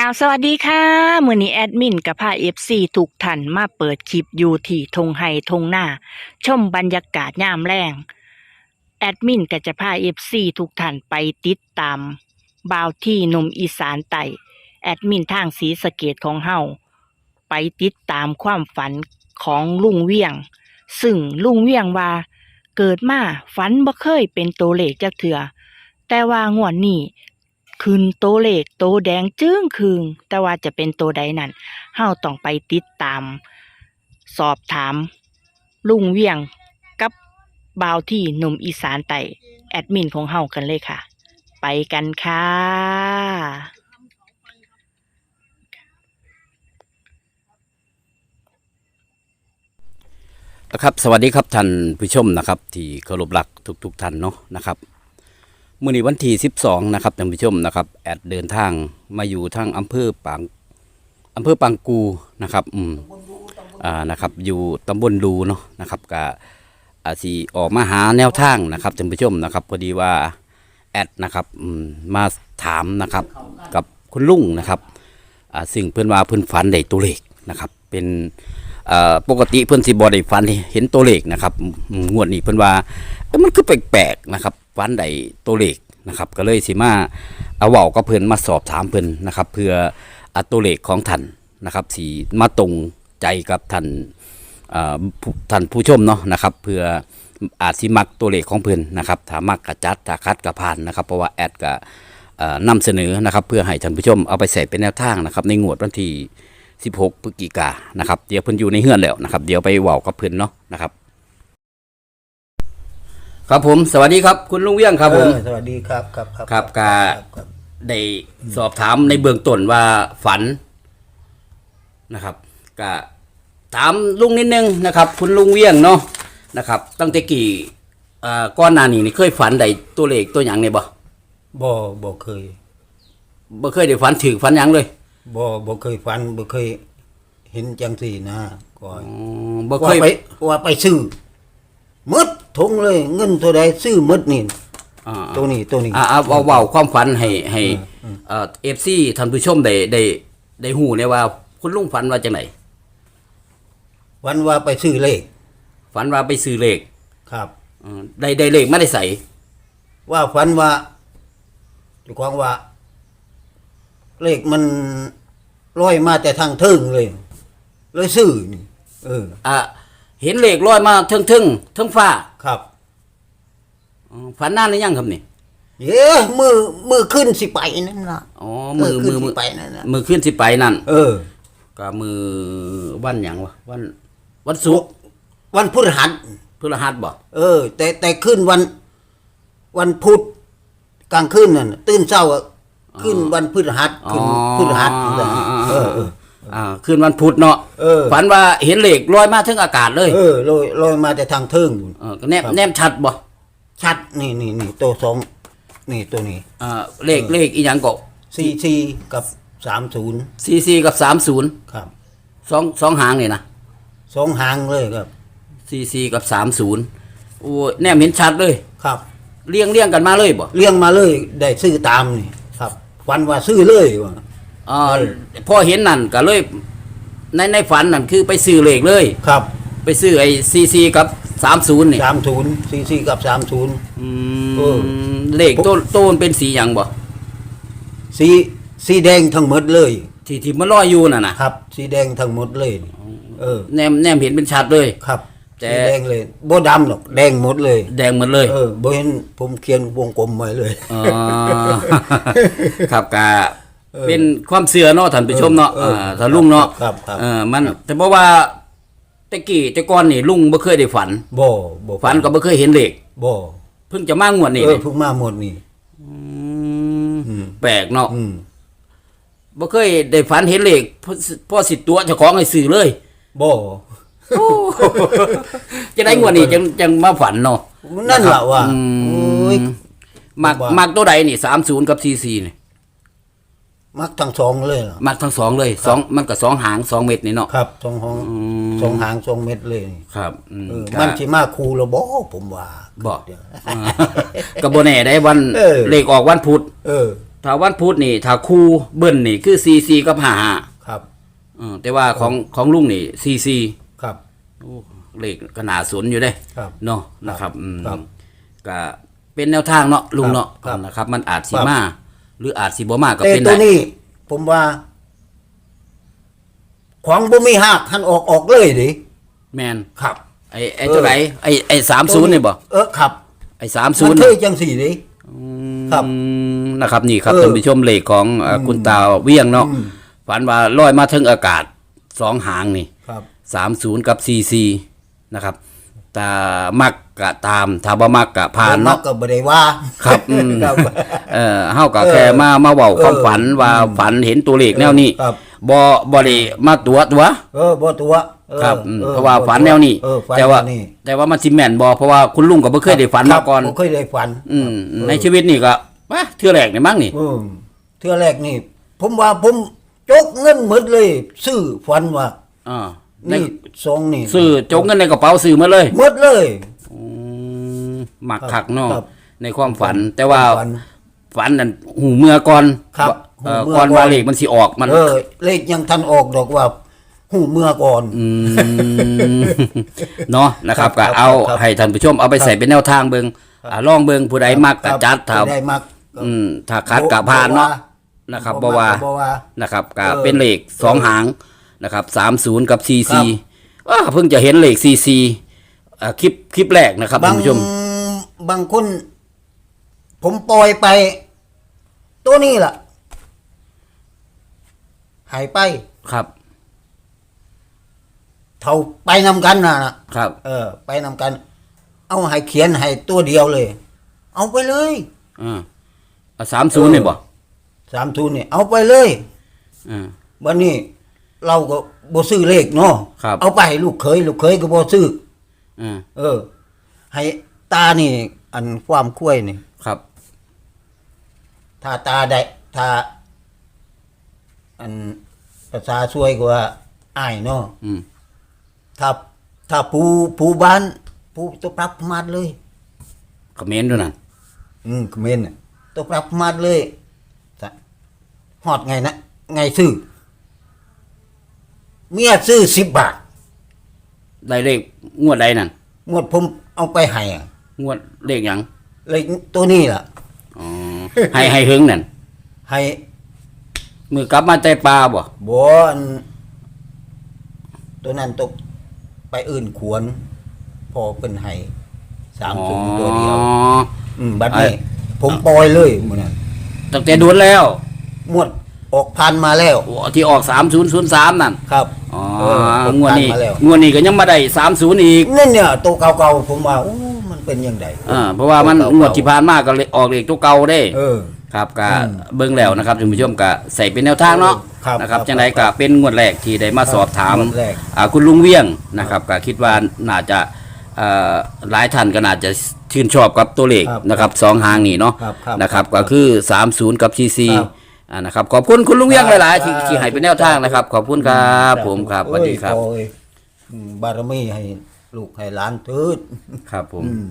ล่าวสวัสดีค่ะมือนี้แอดมินกับพา FC ทุกท่านมาเปิดคลิปอยู่ที่ทงไห้ทงหน้า ชมบรรยากาศยามแรงแอดมินก็จะพา FC ทุกท่านไปติดตามบ่าวที่หนมอีสานไตแอดมินทางสีสะเกตของเฮาไปติดตามความฝันของลุงเวียง ซึ่งลุงเวียงว่า เกิดมาฝันบ่เคยเป็นตัวเลขจักเถื่อแต่ว่างวดนี้ ขึ้นโตเลขโตแดงจึ้งคืงแต่ว่าจะเป็นตัวใดนั้นเฮาต้องไปติดตาม สอบถาม ลุงเวียงกับบ่าวที่หนุ่มอีสานไต่แอดมินของเฮากันเลยค่ะ ไปกันค่ะนะครับสวัสดีครับท่านผู้ชมนะครับ ที่เคารพรักทุก ๆท่านเนาะนะครับ มื่อนี้วันที่12 นะครับท่านผู้ชมนะครับ แอดเดินทางมาอยู่ทางอำเภอปางอำเภอปางกูนะครับอืมอ่านะครับ อยู่ตำบลดูเนาะนะครับก็อาสีออกมาหาแนวทางนะครับท่านผู้ชมนะครับพอดีว่าแอดนะครับอืมมาถามนะครับกับคุณลุงนะครับอ่าซึ่งเพื่อนว่าเพื่อนฝันได้ตัวเลขนะครับ เป็นอ่อปกติเพิ่อนสิบ่ได้ฟันเห็นตัวเลขนะครับงวดนี้เพิ่อนว่าเอ้ยมันคือแปลกๆนะครับ ฟันได้ตัวเลขนะครับ ก็เลยสิมาเอาเว้ากับเพิ่นมาสอบถามเพิ่นนะครับ เพื่ออาตัวเลขของท่านนะครับสิมาตรงใจกับท่านท่านผู้ชมเนาะนะครับ เพื่ออาจสิมักตัวเลขของเพิ่นนะครับถามักกระจัดถ้าคัดกระผ่านนะครับ เพราะว่าแอดก็เอ่อนำเสนอนะครับ เพื่อให้ท่านผู้ชมเอาไปใส่เป็นแนวทางนะครับ ในงวดวันที่16พฤศจิกานะครับเดี๋ยวเพิ่นอยู่ในเฮือนแล้วนะครับ เดี๋ยวไปเว้ากับเพิ่นเนาะนะครับ ครับผมสวัสดีครับคุณลุงเวียงครับผม เออสวัสดีครับครับครับครับกะ ครับได้สอบถามในเบื้องต้นว่าฝันนะครับก็ถามลุงนิดนึงนะครับ คุณลุงเวียงเนาะนะครับ ตั้งแต่กี่เอ่อก้อนหนานี้นี่เคยฝันใดตัวเลขตัวหยังเนี่ยบ่บ่บ่เคยบ่เคยได้ฝันถึงฝันหยังเลยบ่บ่เคยฝันบ่เคย เห็นจังสี่นะก่อนอ๋อบ่เคว่ายไปว่าไปซื้อหมด ทงเลยเงินเท่าใดซื้อหมดนี่อ่าตัวนี้ตัวนี้ อ่าเอาเอาเว้าความฝันให้ให้เอ่อ FC ท่านผู้ชมได้ได้ได้ฮู้เนี่ยว่าคุณลุงฝันว่าจังไดวันว่าไปซื้อเลขฝันว่าไปซื้อเลขครับอ่าได้ได้เลขไม่ได้ใส่ว่าฝันว่าเจ้าของว่า เลขมันลอยมาแต่ทางเทิงเลย เลยซื้อนี่เออ อ่าเห็นเลขลอยมาเทึงๆเทึงฟ้า ครับอ๋อฝันนานหรือยังครับนี่เย้มือมือขึ้นสิไปนั่นล่ะอ๋อมือเออมือขึ้นสิมือไปนั่นน่ะมือขึ้นสิไปนั่นเออ ก็มือวันหยังวะวันวันศุกร์วันพฤหัสพฤหัสบ่เออ แต่แต่ขึ้นวัน วันพุธกลางคืนนั่นน่ะตื่นเช้าอะขึ้นวันพฤหัสขึ้นพฤหัสนั่นน่ะเออเออ อ่าคืนวันพุธเนาะเออ ฝันว่าเห็นเลขลอยมาถึงอากาศเลยเออลอยลอยมาแต่ทางเทิงเออก็แนบแนมชัดบ่ชัดนี่นี่นี่ตัวสองนี่ตัวนี้อ่าเลขเลขอีหยังก็ซีซีกับสามศูนย์44กับ30ครับสองสองหางนี่นะสองหางเลยครับ44กับ30โอ้ยแนมเห็นชัดเลยครับเรียงเรียงกันมาเลยบ่เลี้ยงมาเลยได้ซื้อตามนี่ครับวันว่าซื้อเลยว่ะ อ่าพอเห็นนั่นก็เลย ในในฝันนั่นคือไปซื้อเลขเลย ครับไปซื้อไอ้ซีซีกับสามศูนย์นี่สามศูนย์ซีซีกับสามศูนย์ อืเออมเลขต้นต้นเป็นสีหยังบ่สีสีแดงทั้งหมดเลย ที่ที่มันลอยอยู่น่ะนะครับ สีแดงทั้งหมดเลยนี่เออ แนมแนมเห็นเป็นชัดเลย ครับแต่ สีแดงเลยบ่ดำหรอกแดงหมดเลย แดงหมดเลยเออบ่เห็นผมเขียนวงกลมไว้เลยอ๋อครับกะ เออเป็นความเสื่อเนาะท่านผู้ชมเนาะเอออ่าถ้าลุงเนาะครับครับเออมันแต่เพราะว่าแต่กี้แต่ก่อนนี่ลุงบ่เคยได้ฝันบ่บ่ฝันก็บ่เคยเห็นเลขบ่เพิ่งจะมางวดนี้เออนี่เพิ่งมาหมดนี่มอืมแปลกเนาะอืมบ่เคยได้ฝันเห็นเลขพ่อพ่อสิตัวเจ้าของให้ซื้อเลยบ่จะได้งวดนี้จังจังมาฝันเนาะนั่นล่ะว่าอืมโอ้ยมักว่ามัมักตัวใดนี่30กับ44นี่ มักทั้งสองเลยล่ะมักทั้งสองเลยสองมันก็สองหางสองเม็ดนี่เนาะครับสองห้องอืมสองหางสองเม็ดเลยนี่ครับอืมเออก็มันสิมาคูละบ่ผมว่าบ่เดี๋ยวอ่าก็บ่แน่ได้วันเออ เลขออกวันพุธเออ ถ้าวันพุธนี่ ถ้าคู่เบิ้ลนี่คือซีซีกับห้าห้าครับเออแต่ว่าของของลุงนี่ซีซีครับ เลขขนาดสนอยู่ได้ครับเนาะนะครับอืมครับก็เป็นแนวทางเนาะลุงเนาะครับนะครับ มันอาจสิครับมา หรืออาจสิบ่มาก็แต่เป็นตัวได้นี้ ผมว่า ของบ่มีหักหันออกออกเลยดิแมนครับไอ้ไอ้เท่าไหร่ไอ้ไอ้สามศูนย์นี่บ่เออครับไอ้สามศูมันนย์เคยจังสี่ดิ ครับนะครับนี่ครับเออท่านผู้ชมเลขของเอ่อคุณตาเวียงเนาะอืม ฝันว่าลอยมาถึงอากาศสองหางนี่ ครับ สามศูนย์กับซีซีนะครับ แต่มักกะตามถ้าบ่มักกะผ่านมัเนาะกก็บ่ได้ว่า ครับอืมครับ เออเฮาก็เออแค่มามาเว้าความเออฝันว่าฝันเห็นตัวเลขแนวนี้ครับ บ่บ่ได้มาตัวตัว เออบ่ตัวออครับอืมออเพราะว่าฝันแนวนี้เออฝันแต่ว่า แนนี้แต่ว่ามันสิแม่นบ่เพราะว่าคุณลุงก็บ่เคยได้ฝันครัมาบก่อนบ่เคยได้ฝัน อืมเออในชีวิตนี่ก็วะเทื่อแรกนี่มั้งนี่ อืมเทื่อแรกนี่ ผมว่าผมจกเงินหมดเลย ซื้อฝันว่า อ่า ในนี่ซองนี่ซื้อจกเงินในกระเป๋าซื้อมาเลยหมดเลย อืมหมักคักเนาะครับในความฝัน แต่ว่าฝันฝันนั่นหูเมื่อก่อนครับเอ่อหูเมื่อก่อนก่อน ว่าเลขมันสิออกมัน เออ เลขยังทันออกดอกว่าหูเมื่อก่อน อืมเนาะนะครับครัก็บเอาครับให้ท่านผู้ชมเอาไปใส่เป็นแนวทางเบิ่งอ่าลองเบิ่งผู้ใดมักก็จัดถ้าได้มักอืมถ้าคัดก็ผ่านเนาะนะครับบ่ว่า บ่ว่า นะครับก็เออเป็นเลขสองหาง นะครับสามศูนย์กับซีครัซีบอ่าเพิ่งจะเห็นเลขซีซีอ่าคลิปคลิปแรกนะครับบาท่างนผู้ชม บางคน ผมปล่อยไป ตัวนี้ล่ะ หายไปครับเท่าไปนำกันนะนะครับ เออ ไปนำกัน เอาให้เขียนให้ตัวเดียวเลย เอาไปเลยอ่าสามศูนย์นี่บ่สามทุนนี่เอาไปเลยอ่าวันนี้ เราก็บ่ซื้อเลขเนาะครับ เอาไปให้ลูกเคยลูกเคยก็บ่ซื้ออ่าเออ ให้ตานี่ อันความคุ้ยนี่ ครับ ถ้าตาได้ถ้า อันภาษาช่วยกว่าอ้ายเนาะอืมถ้าถ้าผู้ผู้บ้านผู้ตัวปรับมาดเลย คอมเมนต์ด้วยนั่นอืมคอมเมนต์น่ะตัวปรับมาดเลยจะฮอดไงนะไงซื้อ เมียซื้อสิบบาทได้เลขงวดใดนั่นงวดผมเอาไปให้อะงวดเลขหยังเลยตัวนี้ล่ะ อ๋อให้ให้หึงนั่นให้มือกลับมาใจปลาบ่บอนตัวนั้นตกไปอื่นขวน พอเป็นให้สามศูนย์ตัวเดียว อ๋อ อืมบัดนี้ไอ้ ผมปล่อยเลยมื้อนั้นตั้งแต่โดนแล้วหมดออกพันมาแล้วโอ้ที่ออก3003นั่น ครับอ๋อเออออก งวดพันนี้มาแล้วงวดนี้ก็ยังมาได้30อีกนั่นเนี่ยตัวเก่าๆผมว่าโอ้มันเป็นยังไงอ่าเพราะว่ามันตัวเก่าๆงวดที่ผ่านมาก็เลยออกเลขตัวเก่าเด้ เออ ครับก็อืมเบิ่งแล้วนะครับท่านผู้ชมก็ใส่เป็นแนวทางเนาะครับนะครับครับจังไดครัก็บเป็นงวดแรกที่ได้มาสอบถามงวดแรก อ่าคุณลุงเวียงนะครับก็คิดว่าน่าจะเอ่อหลายท่านก็น่าจะชื่นชอบกับตัวเลขครับนะครับสองหางนี่เนาะครับครับนะครับครับก็คือ 30 กับ CC ครับ อ่านะครับขอบคุณคุณลุงเวียงครับหลายๆที่ครับที่ให้เป็นแนวทางนะครับ ขอบคุณครับผมครับสวัสดีครับ โอ้ยอืมบารมีให้ลูกให้หลานทืดครับผม อืม